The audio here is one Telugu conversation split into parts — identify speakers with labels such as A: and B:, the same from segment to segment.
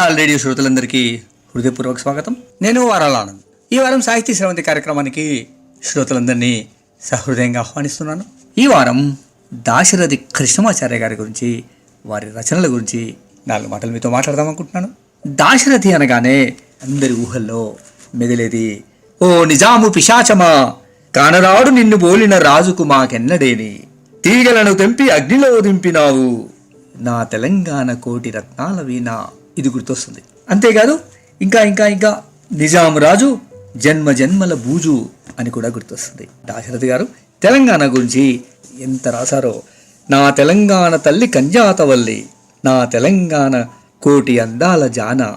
A: టాల్ రేడియో శ్రోతలందరికీ హృదయపూర్వక స్వాగతం. నేను వారాల ఆనంద్. ఈ వారం సాహితీ శ్రవంతి కార్యక్రమానికి శ్రోతలందరినీ సహృదయంగా ఆహ్వానిస్తున్నాను. ఈ వారం దాశరథి కృష్ణమాచార్య గారి గురించి వారి రచనల గురించి నాలుగు మాటలు మీతో మాట్లాడదాం అనుకుంటున్నాను. దాశరథి అనగానే అందరి ఊహల్లో మెదిలేది ఓ నిజాము పిశాచమా కానరాడు నిన్ను బోలిన రాజుకు మాకెన్నడేని? తీగలను తెంపి అగ్నిలో దింపినావు. నా తెలంగాణ కోటి రత్నాల వీణ ఇది గుర్తొస్తుంది. అంతేకాదు ఇంకా ఇంకా ఇంకా నిజాం రాజు జన్మ జన్మల బూజు అని కూడా గుర్తొస్తుంది. దాశరథి గారు తెలంగాణ గురించి ఎంత రాశారో. నా తెలంగాణ తల్లి కంజాతవల్లి నా తెలంగాణ కోటి అందాల జాన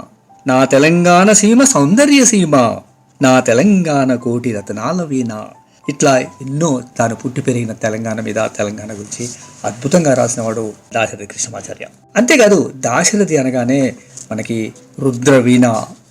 A: నా తెలంగాణ సీమ సౌందర్య సీమ నా తెలంగాణ కోటి రతనాల వీణ. ఇట్లా ఎన్నో తాను పుట్టి పెరిగిన తెలంగాణ మీద తెలంగాణ గురించి అద్భుతంగా రాసినవాడు దాశరథి కృష్ణమాచార్య. అంతేకాదు దాశరథి అనగానే మనకి రుద్రవీణ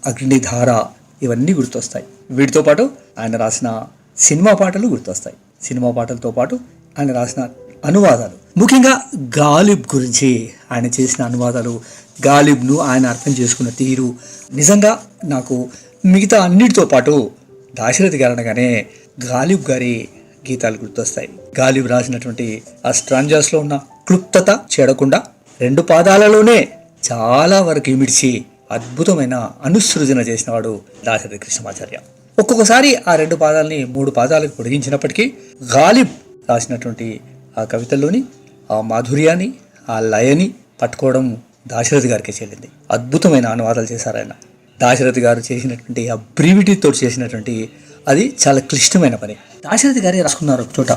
A: అగ్నిధార ఇవన్నీ గుర్తొస్తాయి. వీటితో పాటు ఆయన రాసిన సినిమా పాటలు గుర్తొస్తాయి. సినిమా పాటలతో పాటు ఆయన రాసిన అనువాదాలు. ముఖ్యంగా గాలిబ్ గురించి ఆయన చేసిన అనువాదాలు గాలిబ్ను ఆయన అర్థం చేసుకున్న తీరు. నిజంగా నాకు మిగతా అన్నిటితో పాటు దాశరథి గారు అనగానే గాలిబ్ గారి గీతాలు గుర్తొస్తాయి. గాలిబ్ రాసినటువంటి ఆ స్ట్రాంజాస్లో ఉన్న క్లుప్తత చేడకుండా రెండు పాదాలలోనే చాలా వరకు ఇమిడిచి అద్భుతమైన అనుసృజన చేసినవాడు దాశరథి కృష్ణమాచార్య. ఒక్కొక్కసారి ఆ రెండు పాదాలని మూడు పాదాలకు పొడిగించినప్పటికీ గాలిబ్ రాసినటువంటి ఆ కవితల్లోని ఆ మాధుర్యాన్ని ఆ లయని పట్టుకోవడం దాశరథి గారికి చెల్లింది. అద్భుతమైన అనువాదాలు చేశారు ఆయన. దాశరథి గారు చేసినటువంటి ఆ బ్రీవిటీతో చేసినటువంటి అది చాలా క్లిష్టమైన పని. దాశరథి గారే రాసుకున్నారు ఒక చోట.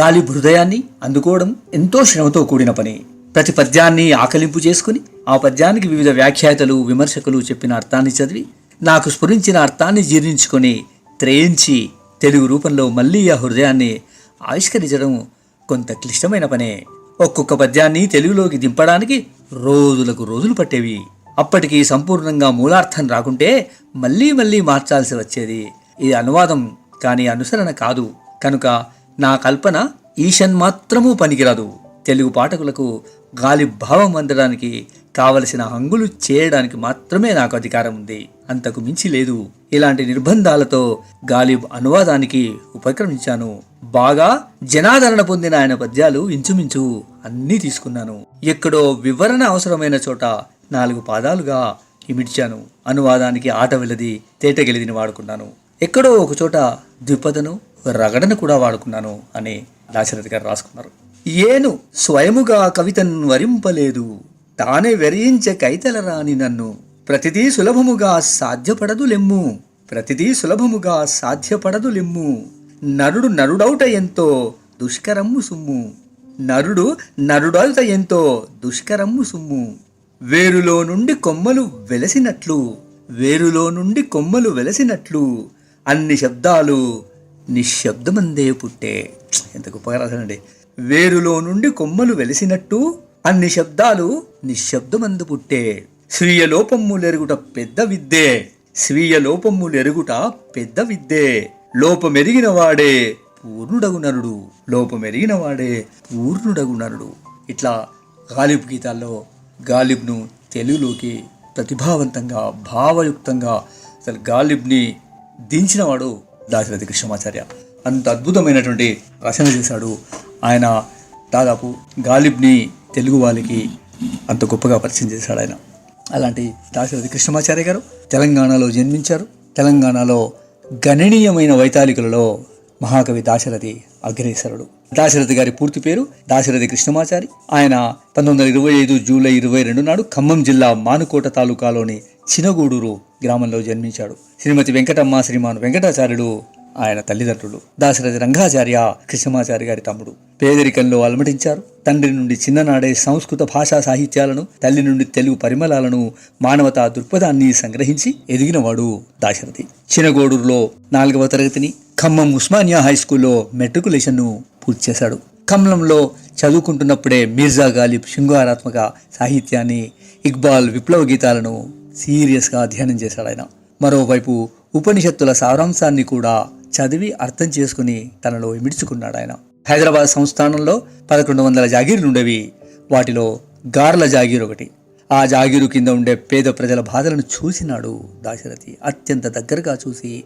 A: గాలి హృదయాన్ని అందుకోవడం ఎంతో శ్రమతో కూడిన పని. ప్రతి పద్యాన్ని ఆకలింపు చేసుకుని ఆ పద్యానికి వివిధ వ్యాఖ్యాతలు విమర్శకులు చెప్పిన అర్థాన్ని చదివి నాకు స్ఫురించిన అర్థాన్ని జీర్ణించుకొని త్రేయించి తెలుగు రూపంలో మళ్ళీ ఆ హృదయాన్ని ఆవిష్కరించడం కొంత క్లిష్టమైన పనే. ఒక్కొక్క పద్యాన్ని తెలుగులోకి దింపడానికి రోజులకు రోజులు పట్టేవి. అప్పటికి సంపూర్ణంగా మూలార్థం రాకుంటే మళ్ళీ మళ్ళీ మార్చాల్సి వచ్చేది. ఇది అనువాదం కానీ అనుసరణ కాదు. కనుక నా కల్పన ఈషన్ మాత్రమూ పనికిరాదు. తెలుగు పాఠకులకు గాలి భావం అందడానికి కావలసిన హంగులు చేయడానికి మాత్రమే నాకు అధికారం ఉంది. అంతకు మించి లేదు. ఇలాంటి నిర్బంధాలతో గాలిబ్ అనువాదానికి ఉపక్రమించాను. బాగా జనాదరణ పొందిన ఆయన పద్యాలు ఇంచుమించు అన్నీ తీసుకున్నాను. ఎక్కడో వివరణ అవసరమైన చోట నాలుగు పాదాలుగా ఇమిడ్చాను. అనువాదానికి ఆట వెలది తేట గెలిదిని వాడుకున్నాను. ఎక్కడో ఒక చోట ద్విపదను రగడను కూడా వాడుకున్నాను అని దాశరథి గారు రాసుకున్నారు. ఏను స్వయముగా కవితను వరింపలేదు. తానే వెరయించ కైతలరాని నన్ను. ప్రతిదీ సులభముగా సాధ్యపడదు లెమ్ము ప్రతిదీ సులభముగా సాధ్యపడదు లెమ్ము నరుడు నరుడౌట ఎంతో దుష్కరమ్ము సుమ్ము. నరుడు నరుడౌత ఎంతో దుష్కరమ్ము సుమ్ము. వేరులో నుండి కొమ్మలు వెలసినట్లు. వేరులో నుండి కొమ్మలు వెలసినట్లు. అన్ని శబ్దాలు నిశ్శబ్దమందే పుట్టే. ఎంత గొప్పగా రాశానండి వేరులో నుండి కొమ్మలు వెలిసినట్టు అన్ని శబ్దాలు నిశ్శబ్దమందు పుట్టే. స్వీయ లోపమ్ములెరుగుట పెద్ద విద్దే స్వీయ లోపమ్ములెరుగుట పెద్ద విద్దే లోపమెరిగిన వాడే పూర్ణుడగు నరుడు. లోపమెరిగిన వాడే పూర్ణుడగు నరుడు. ఇట్లా గాలిబ్ గీతాల్లో గాలిబ్ను తెలుగులోకి ప్రతిభావంతంగా భావయుక్తంగా అసలు గాలిబ్ని దించినవాడు దాశరథి కృష్ణమాచార్య. అంత అద్భుతమైనటువంటి రచన చేశాడు. ఆయన దాదాపు గాలిబ్ని తెలుగు వాళ్ళకి అంత గొప్పగా పరిచయం చేశాడు ఆయన. అలాంటి దాశరథి కృష్ణమాచార్య గారు తెలంగాణలో జన్మించారు. తెలంగాణలో గణనీయమైన వైతాళికులలో మహాకవి దాశరథి అగ్రేసరుడు దాశరథి గారి పూర్తి పేరు దాశరథి కృష్ణమాచారి. ఆయన పంతొమ్మిది వందల ఇరవై ఐదు జూలై ఇరవై రెండు నాడు ఖమ్మం జిల్లా మానుకోట తాలూకాలోని చినగూడూరు గ్రామంలో జన్మించాడు. శ్రీమతి వెంకటమ్మ శ్రీమాన్ వెంకటాచార్యుడు ఆయన తల్లిదండ్రులు దాశరథి రంగాచార్య కృష్ణమాచారి గారి తమ్ముడు. పేదరికంలో అలమటించారు. తండ్రి నుండి చిన్ననాడే సంస్కృత భాషా సాహిత్యాలను తల్లి నుండి తెలుగు పరిమళాలను మానవతా దృక్పథాన్ని సంగ్రహించి ఎదిగినవాడు దాశరథి. చినగోడూరులో నాలుగవ తరగతిని ఖమ్మం ఉస్మానియా హై స్కూల్లో మెట్రికులేషన్ను పూర్తి చేశాడు. ఖమ్మంలో చదువుకుంటున్నప్పుడే మీర్జా గాలిబ్ శృంగారాత్మక సాహిత్యాన్ని ఇక్బాల్ విప్లవ గీతాలను సీరియస్గా అధ్యయనం చేశాడు ఆయన. మరోవైపు ఉపనిషత్తుల సారాంశాన్ని కూడా చదివి అర్థం చేసుకుని తనలో ఇమిడ్చుకున్నాడు ఆయన హైదరాబాద్ సంస్థానంలో పదకొండు వందల జాగీర్లు ఉండేవి. వాటిలో గార్ల జాగీర్ ఒకటి. ఆ జాగీరు కింద ఉండే పేద ప్రజల బాధలను చూసినాడు దాశరథి. అత్యంత దగ్గరగా చూసి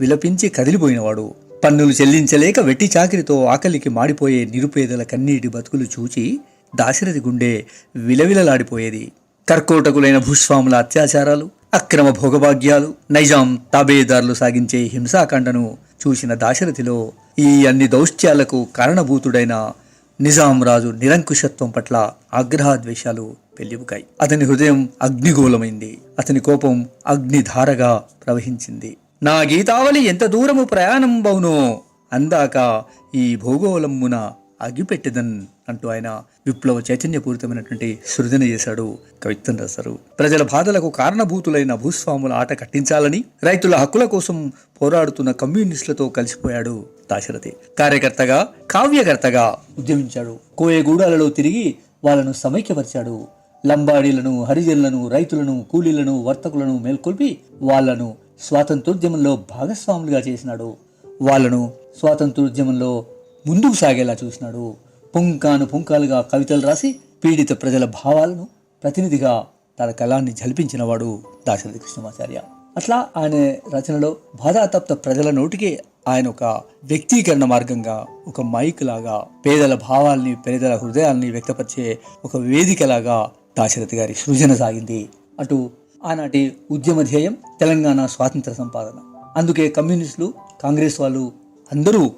A: విలపించి కదిలిపోయినవాడు. పన్నులు చెల్లించలేక వెట్టి చాకిరితో ఆకలికి మాడిపోయే నిరుపేదల కన్నీటి బతుకులు చూచి దాశరథి గుండె విలవిలలాడిపోయేది. కర్కోటకులైన భూస్వాముల అత్యాచారాలు అక్రమ భోగభాగ్యాలు నైజాం తాబేదారులు సాగించే హింసాకాండను చూసిన దాశరథిలో ఈ అన్ని దౌష్ట్యాలకు కారణభూతుడైన నిజాం రాజు నిరంకుశత్వం పట్ల ఆగ్రహాద్వేషాలు పెళ్ళిపుకాయి అతని హృదయం అగ్నిగోళమైంది. అతని కోపం అగ్నిధారగా ప్రవహించింది. నా గీతావళి ఎంత దూరము ప్రయాణం బౌనో! అందాక ఈ భూగోళమున అగిపెట్టెదన్ అంటూ ఆయన విప్లవ చైతన్యపూరితమైనటువంటి సృజన చేశాడు కవిత్వం రాశారు. ప్రజల బాధలకు కారణభూతులైన భూస్వాముల ఆట కట్టించాలని రైతుల హక్కుల కోసం పోరాడుతున్న కమ్యూనిస్టులతో కలిసిపోయాడు దాశరథి. కార్యకర్తగా కావ్యకర్తగా ఉద్యమించాడు. కోయగూడాలలో తిరిగి వాళ్ళను సమైక్యపరిచాడు. లంబాడీలను హరిజనులను రైతులను కూలీలను వర్తకులను మేల్కొల్పి వాళ్ళను స్వాతంత్రోద్యమంలో భాగస్వాములుగా చేసినాడు. వాళ్ళను స్వాతంత్రోద్యమంలో ముందుకు సాగేలా చూసినాడు. పుంకాను పుంకాలుగా కవితలు రాసి పీడిత ప్రజల భావాలను ప్రతినిధిగా తన కళాన్ని జల్పించినవాడు దాశరథి కృష్ణమాచార్య. అట్లా ఆయన రచనలో బాధాతప్త ప్రజల నోటికి ఆయన ఒక వ్యక్తీకరణ మార్గంగా ఒక మైక్ లాగా పేదల భావాల్ని పేదల హృదయాల్ని వ్యక్తపరిచే ఒక వేదికలాగా దాశరథి గారి సృజన సాగింది. అటు ఆనాటి ఉద్యమ ధ్యేయం తెలంగాణ స్వాతంత్ర సంపాదన. అందుకే కమ్యూనిస్టులు కాంగ్రెస్ వాళ్ళు అందరూ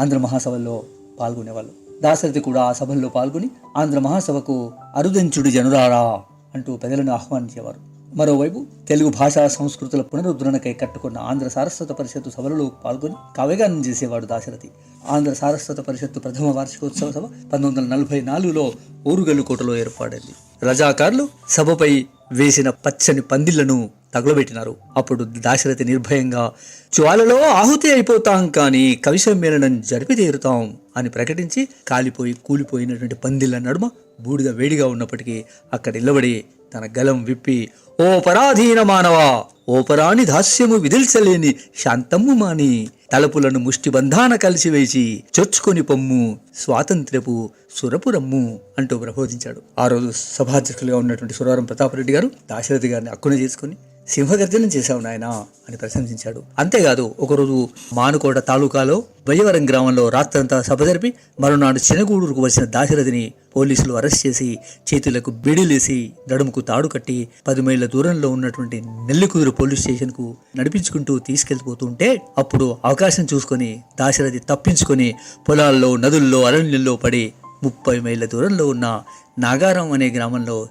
A: ఆంధ్ర మహాసభల్లో పాల్గొనేవాళ్ళు. దాశరథి కూడా ఆ సభల్లో పాల్గొని ఆంధ్ర మహాసభకు అరుదంచుడి జనురారా అంటూ ప్రజలను ఆహ్వానించేవారు. మరోవైపు తెలుగు భాషా సంస్కృతుల పునరుద్ధరణకై కట్టుకున్న ఆంధ్ర సారస్వత పరిషత్తు సభలలో పాల్గొని కవిగానం చేసేవాడు దాశరథి. ఆంధ్ర సారస్వత పరిషత్తు ప్రథమ వార్షికోత్సవ సభ పంతొమ్మిది వందల నలభై నాలుగులో ఊరుగల్లుకోటలో కోటలో ఏర్పడింది. రజాకారులు సభపై వేసిన పచ్చని పందిళ్ళను తగులబెట్టినారు. అప్పుడు దాశరథి నిర్భయంగా జ్వాలలో ఆహుతి అయిపోతాం కానీ కవి సమ్మేళనం జరిపి తీరుతాం అని ప్రకటించి కాలిపోయి కూలిపోయినటువంటి పందిళ్ళ నడుమ బూడిద వేడిగా ఉన్నప్పటికీ అక్కడ నిలబడి తన గలం విప్పి ఓ పరాధీన మానవా ఓ పరాణి దాస్యము విదిల్చలేని శాంతమ్ము మాని తలుపులను ముష్టిబంధాన కలిసివేసి చొచ్చుకొని పొమ్ము స్వాతంత్ర్యపు సురపురమ్ము అంటూ ప్రబోధించాడు. ఆ రోజు సభాధ్యక్షులుగా ఉన్నటువంటి సురవరం ప్రతాపరెడ్డి గారు దాశరథి గారిని అక్కున చేసుకుని సింహగర్జనం చేశావు నాయన అని ప్రశంసించాడు. అంతేకాదు ఒకరోజు మానుకోట తాలూకాలో బయ్యవరం గ్రామంలో రాత్రంతా సభ జరిపి మరునాడు చినగూడూరుకు వచ్చిన దాశరథిని పోలీసులు అరెస్ట్ చేసి చేతులకు బిడిలేసి నడుముకు తాడు కట్టి పది మైళ్ళ దూరంలో ఉన్నటువంటి నెల్లికుదురు పోలీస్ స్టేషన్కు నడిపించుకుంటూ తీసుకెళ్ళిపోతుంటే అప్పుడు అవకాశం చూసుకొని దాశరథి తప్పించుకొని పొలాల్లో నదుల్లో అరణ్యంలో పడి ముప్పై మైళ్ళ దూరంలో ఉన్న నాగారం అనే గ్రామంలో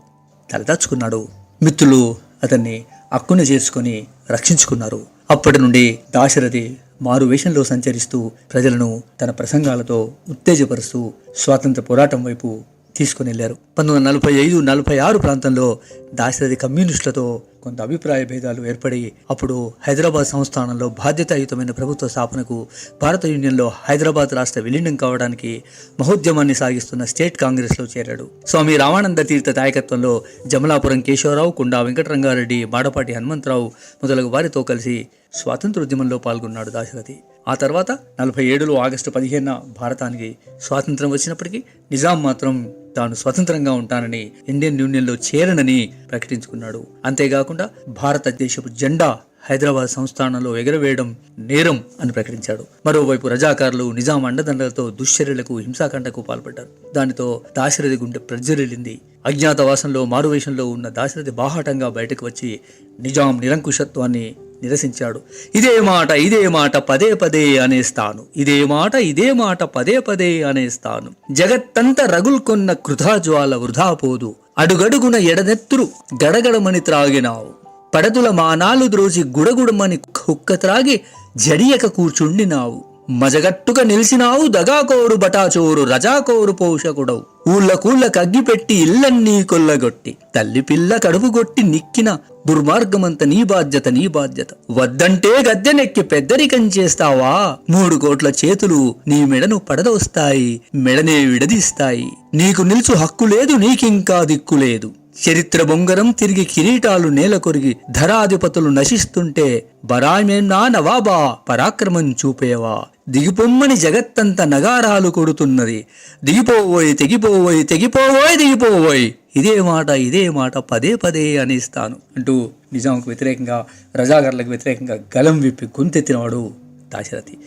A: తలదాచుకున్నాడు. మిత్రులు అతన్ని అక్కున చేసుకొని రక్షించుకున్నారు. అప్పటి నుండి దాశరథి మారు వేషంలో సంచరిస్తూ ప్రజలను తన ప్రసంగాలతో ఉత్తేజపరుస్తూ స్వాతంత్ర పోరాటం వైపు తీసుకుని వెళ్ళారు పంతొమ్మిది వందల నలభై ఐదు నలభై ఆరు ప్రాంతంలో దాశరథి కమ్యూనిస్టులతో కొంత అభిప్రాయ భేదాలు ఏర్పడి అప్పుడు హైదరాబాద్ సంస్థానంలో బాధ్యతాయుతమైన ప్రభుత్వ స్థాపనకు భారత యూనియన్లో హైదరాబాద్ రాష్ట్ర విలీనం కావడానికి మహోద్యమాన్ని సాగిస్తున్న స్టేట్ కాంగ్రెస్లో చేరాడు. స్వామి రామానంద తీర్థ నాయకత్వంలో జమలాపురం కేశవరావు కుండా వెంకటరంగారెడ్డి మాడపాటి హనుమంతరావు మొదలగు వారితో కలిసి స్వాతంత్రోద్యమంలో పాల్గొన్నాడు దాశరథి. ఆ తర్వాత నలభై ఏడులో ఆగస్టు పదిహేనున భారతానికి స్వాతంత్రం వచ్చినప్పటికీ నిజాం మాత్రం తాను స్వతంత్రంగా ఉంటానని ఇండియన్ యూనియన్లో చేరనని ప్రకటించుకున్నాడు. అంతేకాకుండా భారతదేశపు జెండా హైదరాబాద్ సంస్థానంలో ఎగరవేయడం నేరం అని ప్రకటించాడు. మరోవైపు రజాకారులు నిజాం అండదండలతో దుశ్చర్యలకు హింసాకాండకు పాల్పడ్డారు. దానితో దాశరథి గుండె ప్రజ్వరిల్లింది అజ్ఞాతవాసంలో మారువేషంలో ఉన్న దాశరథి బాహాటంగా బయటకు వచ్చి నిజాం నిరంకుశత్వాన్ని నిరసించాడు. ఇదే మాట ఇదే మాట పదే పదే అనేస్తాను. ఇదే మాట ఇదే మాట పదే పదే అనేస్తాను. జగత్తంత రగుల్కొన్న కృధాజ్వాల వృధాపోదు అడుగడుగున ఎడనెత్తురు గడగడమని త్రాగినావు. పడతుల మానాలు ద్రోసి గుడగుడమని కుక్క త్రాగి జడియక కూర్చుండినావు. మజగట్టుగా నిలిచినావు దగాకోరు బటాచోరు రజాకోరు పోషకుడవు. ఊళ్ళ కూళ్ళ కగ్గిపెట్టి ఇల్లన్నీ కొల్లగొట్టి తల్లి పిల్ల కడుపుగొట్టి నిక్కిన దుర్మార్గమంత నీ బాధ్యత నీ బాధ్యత. వద్దంటే గద్దెనెక్కి పెద్దరికం చేస్తావా? మూడు కోట్ల చేతులు నీ మెడను పడదోస్తాయి మెడనే విడదీస్తాయి. నీకు నిలుచు హక్కు లేదు నీకింకా దిక్కు లేదు. చరిత్ర బొంగరం తిరిగి కిరీటాలు నేల కొరిగి ధరాధిపతులు నశిస్తుంటే బరామేనా నవాబా పరాక్రమం చూపేవా? దిగిపొమ్మని జగత్తంత నగారాలు కొడుతున్నది. దిగిపోవోయ్ తెగిపోవోయ్ తెగిపోవోయ్ దిగిపోవోయ్. ఇదే మాట ఇదే మాట పదే పదే అనేస్తాను. అంటూ నిజాంకు వ్యతిరేకంగా రజాగార్లకు వ్యతిరేకంగా గలం విప్పి గొంతెత్తినవాడు దాశరథి.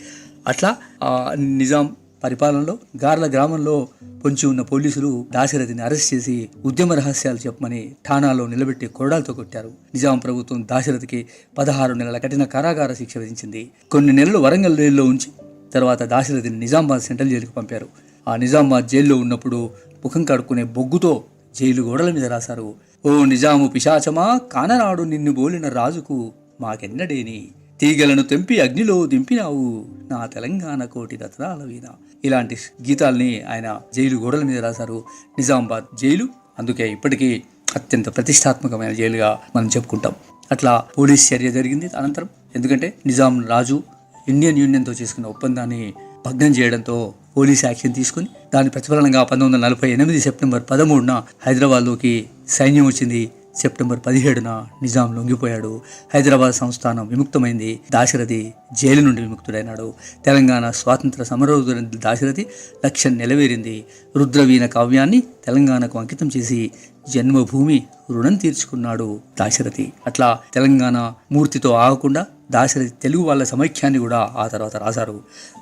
A: అట్లా ఆ నిజాం పరిపాలనలో గార్ల గ్రామంలో పొంచి ఉన్న పోలీసులు దాశరథిని అరెస్ట్ చేసి ఉద్యమ రహస్యాలు చెప్పమని ఠానాలో నిలబెట్టి కొరడాలతో కొట్టారు. నిజాం ప్రభుత్వం దాశరథికి పదహారు నెలల కఠిన కారాగార శిక్ష విధించింది. కొన్ని నెలలు వరంగల్ జైల్లో ఉంచి తర్వాత దాశరథిని నిజామాబాద్ సెంట్రల్ జైలుకు పంపారు. ఆ నిజామాబాద్ జైల్లో ఉన్నప్పుడు ముఖం కడుక్కునే బొగ్గుతో జైలు గోడల మీద రాశారు. ఓ నిజాము పిశాచమా కాననాడు నిన్ను బోలిన రాజుకు మాకెన్నడేని? తీగలను తెంపి అగ్నిలో దింపినావు నా తెలంగాణ కోటి రత్నాల వీణ. ఇలాంటి గీతాల్ని ఆయన జైలు గోడల మీద రాశారు. నిజామాబాద్ జైలు అందుకే ఇప్పటికీ అత్యంత ప్రతిష్టాత్మకమైన జైలుగా మనం చెప్పుకుంటాం. అట్లా పోలీస్ చర్య జరిగింది అనంతరం. ఎందుకంటే నిజాం రాజు ఇండియన్ యూనియన్తో చేసుకున్న ఒప్పందాన్ని భగ్నం చేయడంతో పోలీస్ యాక్షన్ తీసుకుని దాని ప్రతిఫలనంగా పంతొమ్మిది వందల నలభై ఎనిమిది సెప్టెంబర్ పదమూడున హైదరాబాద్లోకి సైన్యం వచ్చింది. సెప్టెంబర్ పదిహేడున నిజాం లొంగిపోయాడు. హైదరాబాద్ సంస్థానం విముక్తమైంది. దాశరథి జైలు నుండి విముక్తుడైనాడు. తెలంగాణ స్వాతంత్ర సమరోధుల దాశరథి లక్ష్యం నెలవేరింది. రుద్రవీణ కావ్యాన్ని తెలంగాణకు అంకితం చేసి జన్మభూమి రుణం తీర్చుకున్నాడు దాశరథి. అట్లా తెలంగాణ మూర్తితో ఆగకుండా దాశరథి తెలుగు వాళ్ళ సమైక్యాన్ని కూడా ఆ తర్వాత రాశారు.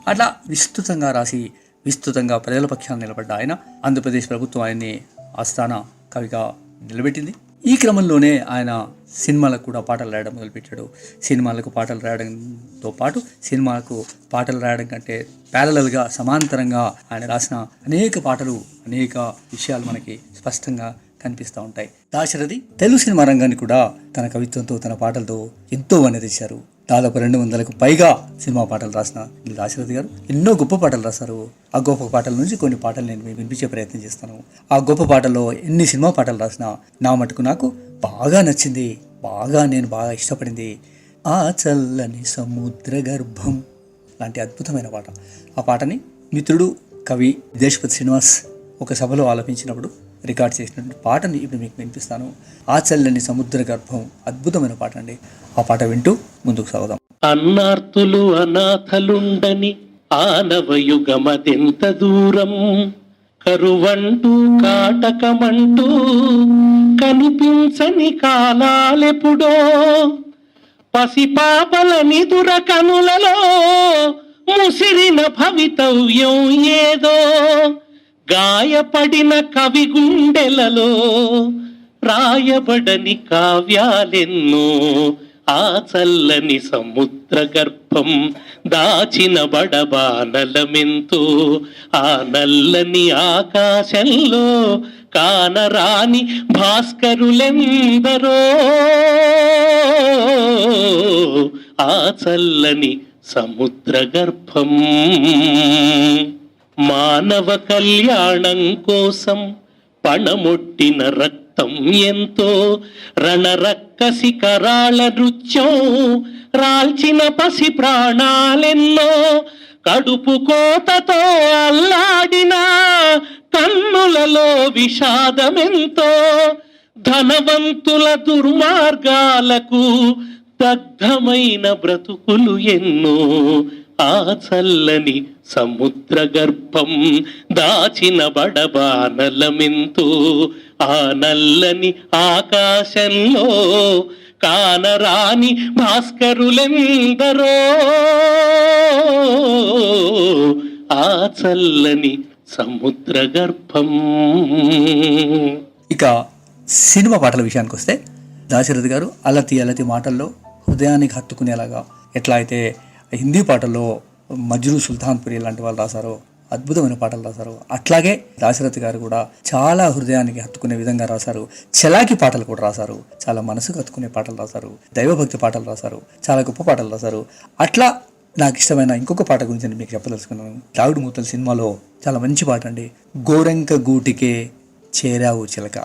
A: అట్లా విస్తృతంగా రాసి విస్తృతంగా ప్రజల పక్షాన నిలబడ్డ ఆయన ఆంధ్రప్రదేశ్ ప్రభుత్వం ఆయన్ని ఆస్థాన కవిగా నిలబెట్టింది. ఈ క్రమంలోనే ఆయన సినిమాలకు కూడా పాటలు రాయడం మొదలుపెట్టాడు. సినిమాలకు పాటలు రాయడంతో పాటు సినిమాలకు పాటలు రాయడం కంటే ప్యారలల్గా సమాంతరంగా ఆయన రాసిన అనేక పాటలు అనేక విషయాలు మనకి స్పష్టంగా కనిపిస్తూ ఉంటాయి. దాశరథి తెలుగు సినిమా రంగాన్ని కూడా తన కవిత్వంతో తన పాటలతో ఎంతో వన్నెదించారు. దాదాపు రెండు వందలకు పైగా సినిమా పాటలు రాసిన దాశరథి గారు ఎన్నో గొప్ప పాటలు రాశారు. ఆ గొప్ప పాటల నుంచి కొన్ని పాటలు నేను మీకు వినిపించే ప్రయత్నం చేస్తాను. ఆ గొప్ప పాటల్లో ఎన్ని సినిమా పాటలు రాసినా నా మటుకు నాకు బాగా నచ్చింది బాగా నేను బాగా ఇష్టపడింది ఆ చల్లని సముద్ర గర్భం లాంటి అద్భుతమైన పాట. ఆ పాటని మిత్రుడు కవి దేశపతి శ్రీనివాస్ ఒక సభలో ఆలపించినప్పుడు రికార్డ్ చేసినటువంటి పాటని ఇప్పుడు మీకు వినిపిస్తాను. ఆచల్లని సముద్ర గర్భం అద్భుతమైన పాట అండి. ఆ పాట వింటూ ముందుకు సాగుదాం.
B: అన్నార్తులు అనాథలుండని ఆనవయుగమదెంత దూరం? కరువంటూ కాటకమంటూ కనిపించని కాలాలెప్పుడో? పసిపాపలని దురకనులలో ముసిరిన భవితవ్యం ఏదో? గాయపడిన కవి గుండెలలో రాయబడని కావ్యాలెన్నో ఆ చల్లని సముద్ర గర్భం దాచిన బడబానలమెంతో ఆ నల్లని ఆకాశంలో కానరాని భాస్కరులెందరో ఆ చల్లని సముద్ర గర్భం. మానవ కళ్యాణం కోసం పణమొట్టిన రక్తం ఎంతో రణరక్కసి కరాళ నృత్యం రాల్చిన పసి ప్రాణాలెన్నో కడుపు కోతతో అల్లాడిన కన్నులలో విషాదమెంతో ధనవంతుల దుర్మార్గాలకు దగ్ధమైన బ్రతుకులు ఎన్నో. ఆ చల్లని సముద్ర గర్భం దాచిన బడబానలమెంతో ఆ నల్లని ఆకాశంలో కానరాని భాస్కరులెందరో. ఆ చల్లని సముద్ర గర్భం
A: ఇక సినిమా పాటల విషయానికి వస్తే దాశరథి గారు అలతి అలతి మాటల్లో హృదయానికి హత్తుకునేలాగా ఎట్లా అయితే హిందీ పాటల్లో మజ్రూ సుల్తాన్పురి లాంటి వాళ్ళు రాశారు అద్భుతమైన పాటలు రాశారు. అట్లాగే దాశరథి గారు కూడా చాలా హృదయానికి హత్తుకునే విధంగా రాశారు. చలాకి పాటలు కూడా రాశారు. చాలా మనసుకు హత్తుకునే పాటలు రాశారు. దైవభక్తి పాటలు రాశారు. చాలా గొప్ప పాటలు రాశారు. అట్లా నాకు ఇష్టమైన ఇంకొక పాట గురించి నేను మీకు చెప్పదలుచుకున్నాను. దావుడు మూతల సినిమాలో చాలా మంచి పాట అండి. గోరెంక గూటికే చేరావు చిలక.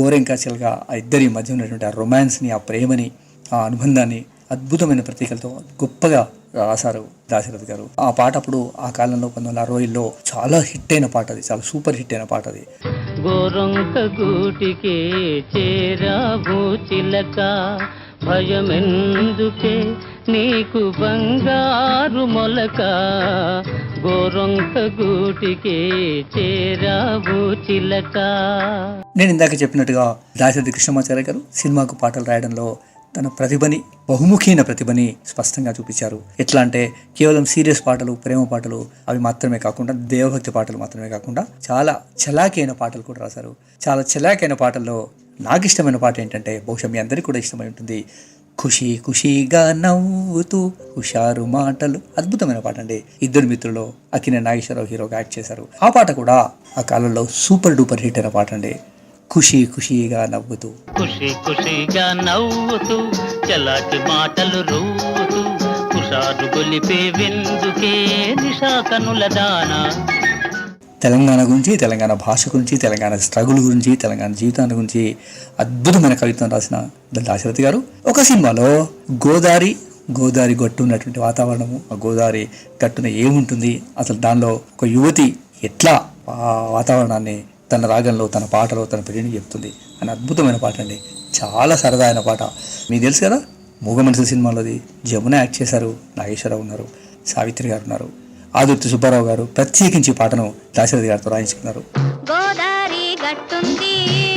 A: గోరెంక చిలక ఆ ఇద్దరి మధ్య ఉన్నటువంటి ఆ రొమాన్స్ని ఆ ప్రేమని ఆ అనుబంధాన్ని అద్భుతమైన ప్రతీకలతో గొప్పగా రాశారు దాశరథి గారు. ఆ పాట అప్పుడు ఆ కాలంలో పంతొమ్మిది వందల అరవైలో చాలా హిట్ అయిన పాట అది. చాలా సూపర్ హిట్ అయిన పాట అది.
C: గోరొంక గూటికే చేరావు చిలక భయమెందుకే నీకు బంగారు మొలక? గోరొంక గూటికే చేరావు చిలక?
A: నేను ఇందాక చెప్పినట్టుగా దాశరథి కృష్ణమాచార్య గారు సినిమాకు పాటలు రాయడంలో తన ప్రతిభని బహుముఖీన ప్రతిభని స్పష్టంగా చూపించారు. ఎట్లా అంటే కేవలం సీరియస్ పాటలు ప్రేమ పాటలు అవి మాత్రమే కాకుండా దేవభక్తి పాటలు మాత్రమే కాకుండా చాలా చలాకైన పాటలు కూడా రాశారు. చాలా చలాకైన పాటల్లో నాకు ఇష్టమైన పాట ఏంటంటే బహుశా మీ అందరికీ కూడా ఇష్టమై ఉంటుంది. ఖుషి ఖుషిగా నవ్వుతూ హుషారు మాటలు. అద్భుతమైన పాట అండి. ఇద్దరు మిత్రులు అకినే నాగేశ్వరరావు హీరోగా యాక్ట్ చేశారు. ఆ పాట కూడా ఆ కాలంలో సూపర్ డూపర్ హిట్ అయిన పాట అండి. ఖుషి ఖుషిగా నవ్వుతూ
C: ఖుషి ఖుషిగా నవ్వుతూ చలాకి మాటలు రూతూ హుషారు గొలిపే విందుకే నిషా కనుల దానా
A: తెలంగాణ గురించి తెలంగాణ భాష గురించి తెలంగాణ స్ట్రగుల్ గురించి తెలంగాణ జీవితాన్ని గురించి అద్భుతమైన కవిత్వం రాసిన దాశరథి గారు. ఒక సినిమాలో గోదావరి గోదావరి గట్టు ఉన్నటువంటి వాతావరణము ఆ గోదావరి గట్టున ఏముంటుంది? అసలు దానిలో ఒక యువతి ఎట్లా ఆ వాతావరణాన్ని తన రాగంలో తన పాటలో తన పెళ్ళిని చెప్తుంది. అని అద్భుతమైన పాట అండి చాలా సరదా అయిన పాట. మీకు తెలుసు కదా? మూగ మనసు సినిమాలోది జమున యాక్ట్ చేశారు. నాగేశ్వరరావు ఉన్నారు. సావిత్రి గారు ఉన్నారు. ఆదుర్తి సుబ్బారావు గారు ప్రత్యేకించి పాటను దాశరథి గారితో రాయించుకున్నారు.
D: గోదారి గట్టుంది.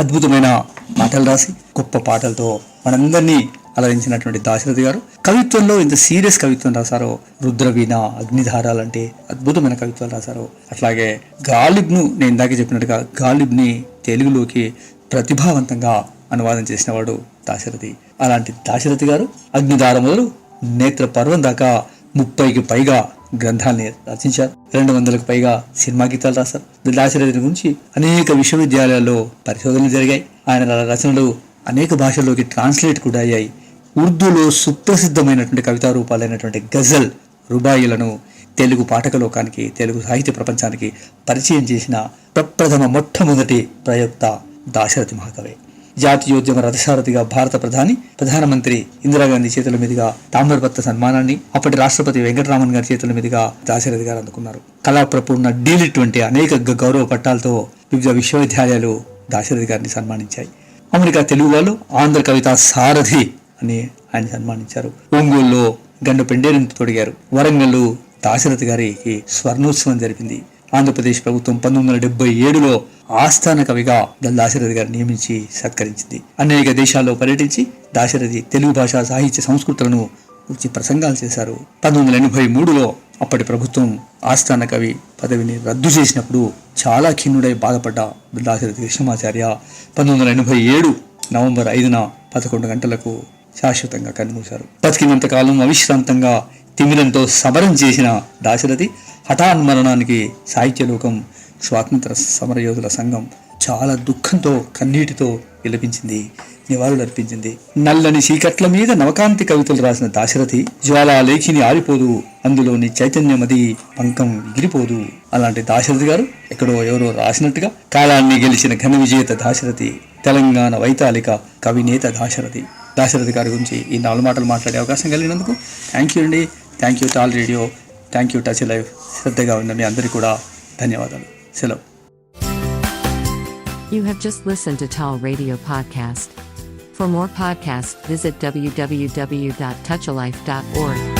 A: అద్భుతమైన మాటలు రాసి గొప్ప పాటలతో మనందరినీ అలరించినటువంటి దాశరథి గారు. కవిత్వంలో ఇంత సీరియస్ కవిత్వం రాశారో రుద్రవీణ అగ్నిధారాలంటే అద్భుతమైన కవిత్వాలు రాశారు అట్లాగే గాలిబ్ను నేను ఇందాక చెప్పినట్టుగా గాలిబ్ని తెలుగులోకి ప్రతిభావంతంగా అనువాదం చేసిన వాడు దాశరథి. అలాంటి దాశరథి గారు అగ్నిధార మొదలు నేత్ర పర్వం దాకా ముప్పైకి పైగా గ్రంథాన్ని రచించారు. రెండు వందలకు పైగా సినిమా గీతాలు రాశారు. దాశరథి గురించి అనేక విశ్వవిద్యాలయాల్లో పరిశోధనలు జరిగాయి. ఆయన రచనలు అనేక భాషల్లోకి ట్రాన్స్లేట్ కూడా అయ్యాయి. ఉర్దూలో సుప్రసిద్ధమైనటువంటి కవితా రూపాలైనటువంటి గజల్ రుబాయిలను తెలుగు పాఠక లోకానికి తెలుగు సాహిత్య ప్రపంచానికి పరిచయం చేసిన ప్రప్రథమ మొట్టమొదటి ప్రయోక్త దాశరథి మహాకవి. జాతీయోద్యమ రథసారథిగా భారత ప్రధాని ప్రధానమంత్రి ఇందిరాగాంధీ చేతుల మీదుగా తామ్రపత్ర సన్మానాన్ని అప్పటి రాష్ట్రపతి వెంకటరామన్ గారి చేతుల మీదుగా దాశరథి గారు అందుకున్నారు. కళాప్రపూర్ణ డీలిట్ వంటి అనేక గౌరవ పట్టాలతో వివిధ విశ్వవిద్యాలయాలు దాశరథి గారిని సన్మానించాయి. అమెరికా తెలుగు వాళ్ళు ఆంధ్ర కవిత సారథి అని ఆయన సన్మానించారు. ఒంగోలులో గండు పెండేరుని తొడిగారు. వరంగల్లో దాశరథి గారికి స్వర్ణోత్సవం జరిపింది. ఆంధ్రప్రదేశ్ ప్రభుత్వం పంతొమ్మిది వందల డెబ్బై ఏడులో ఆస్థాన కవిగా దాశరథి గారు నియమించి సత్కరించింది. అనేక దేశాల్లో పర్యటించి దాశరథి తెలుగు భాష సాహిత్య సంస్కృతులను గురించి ప్రసంగాలు చేశారు. పంతొమ్మిది వందల ఎనభై మూడులో అప్పటి ప్రభుత్వం ఆస్థాన కవి పదవిని రద్దు చేసినప్పుడు చాలా ఖిన్నుడై బాధపడ్డ దాశరథి కృష్ణమాచార్య పంతొమ్మిది వందల ఎనభై ఏడు నవంబర్ ఐదున పదకొండు గంటలకు శాశ్వతంగా కన్నుమూశారు. బతికినంతకాలం అవిశ్రాంతంగా తిమిరంతో సమరం చేసిన దాశరథి హఠాన్మరణానికి సాహిత్యలోకం స్వాతంత్ర సమరయోధుల సంఘం చాలా దుఃఖంతో కన్నీటితో విలపించింది నివాళులర్పించింది. నల్లని చీకట్ల మీద నవకాంతి కవితలు రాసిన దాశరథి జ్వాలా లేఖిని ఆరిపోదు అందులోని చైతన్యమది పంకం ఎగిరిపోదు అలాంటి దాశరథి గారు ఎక్కడో ఎవరో రాసినట్టుగా కాలాన్ని గెలిచిన ఘన విజేత దాశరథి తెలంగాణ వైతాళిక కవినేత దాశరథి. దాశరథి గారి గురించి ఈ నాలుగు మాటలు మాట్లాడే అవకాశం కలిగినందుకు థ్యాంక్ యూ అండి. Thank you tall radio thank you touch live శ్రద్ధగా ఉన్న మీ అందరికీ కూడా ధన్యవాదాలు సెలవు
E: You have just listened to Tall Radio Podcast. For more podcasts, visit www.touchalife.org.